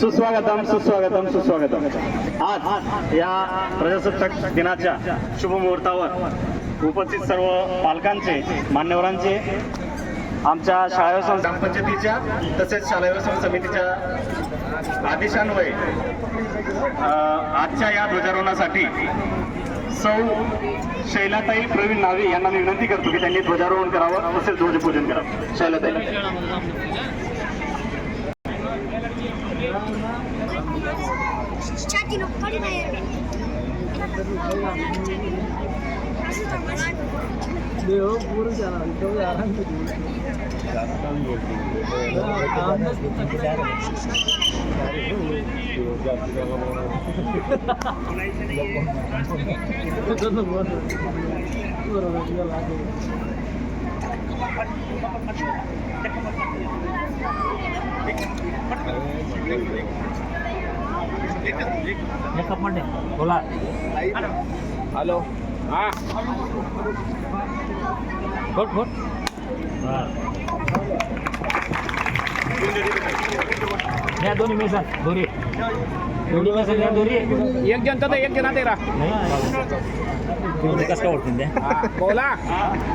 सुस्वागतम सुस्वागतम सुस्वागतम. आज या प्रजासत्ताक दिनाच्या शुभमुहूर्तावर उपस्थित सर्व पालकांचे मान्यवरांचे आमच्या शाळा ग्रामपंचायतीच्या तसेच शाळा व्यवस्थापन समितीच्या आदेशान्वये आजच्या या ध्वजारोहणासाठी सौ शैलाताई प्रवीण नावे यांना मी विनंती करतो की त्यांनी ध्वजारोहण करावं तसेच ध्वजपूजन करावं. Shailatai. Yakap mo din. Wala. Hello. हा. फोट फोट या दोन्ही मिळसा दोरी. दोन्ही मिळसा या दोरी. एक जण तर एक जण ते राहा नाही कसं काय ओळखून द्या बोला.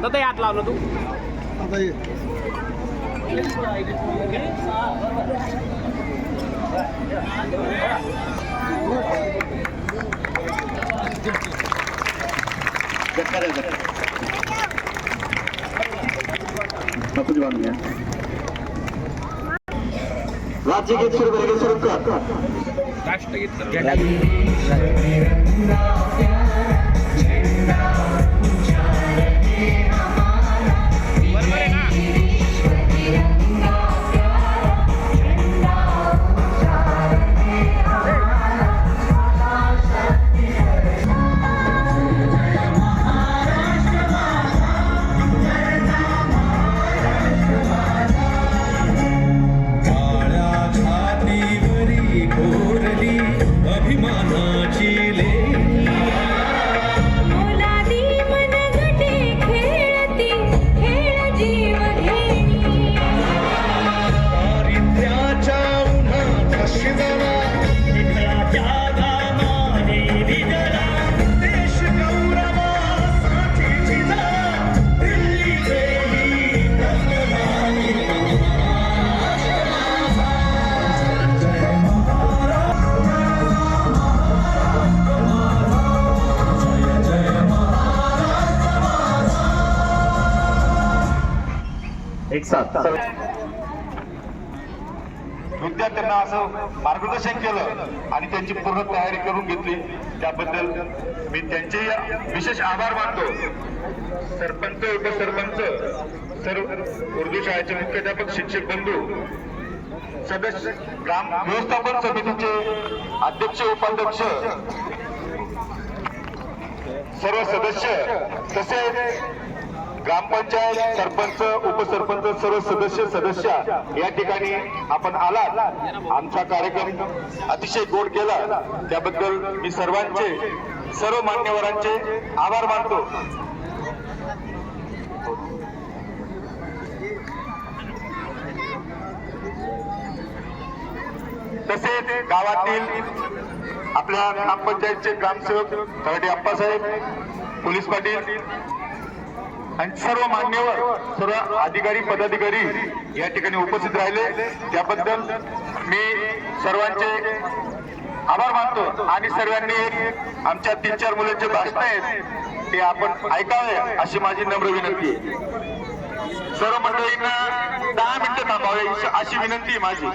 तर ते हात लावलं तू. राज्यगीत सुरू करेल सुरू कर. राष्ट्रगीत सात विद्यार्थ्यांना असं मार्गदर्शन केलं आणि त्यांची पूर्ण तयारी करून घेतली. त्याबद्दल मी त्यांचे विशेष आभार मानतो. सरपंच उपसरपंच सर्व उर्दू शाळेचे मुख्याध्यापक शिक्षक बंधू सदस्य ग्राम व्यवस्थापन समितीचे अध्यक्ष उपाध्यक्ष सर्व सदस्य तसेच ग्रामपंचायत सरपंच उपसरपंच सर्व सदस्य सदस्य या ठिकाणी आपण आलात. आमचा कार्यक्रम अतिशय गोड केला. त्याबद्दल मी सर्वांचे सर्व मान्यवरांचे आभार मानतो. तसेच गावातील आपल्या ग्रामपंचायतचे ग्रामसेवक तलाठी अप्पासाहेब पोलीस पाटील आणि सर्व मान्यवर सर्व अधिकारी पदाधिकारी या ठिकाणी उपस्थित राहिले. त्याबद्दल मी सर्वांचे आभार मानतो आणि सर्वांनी आमच्या तीन चार मुलांचे भाषण आहेत ते आपण ऐकावे अशी माझी नम्र विनंती आहे. सर्व मंडळींना दहा मिनिटं थांबावे अशी विनंती आहे माझी.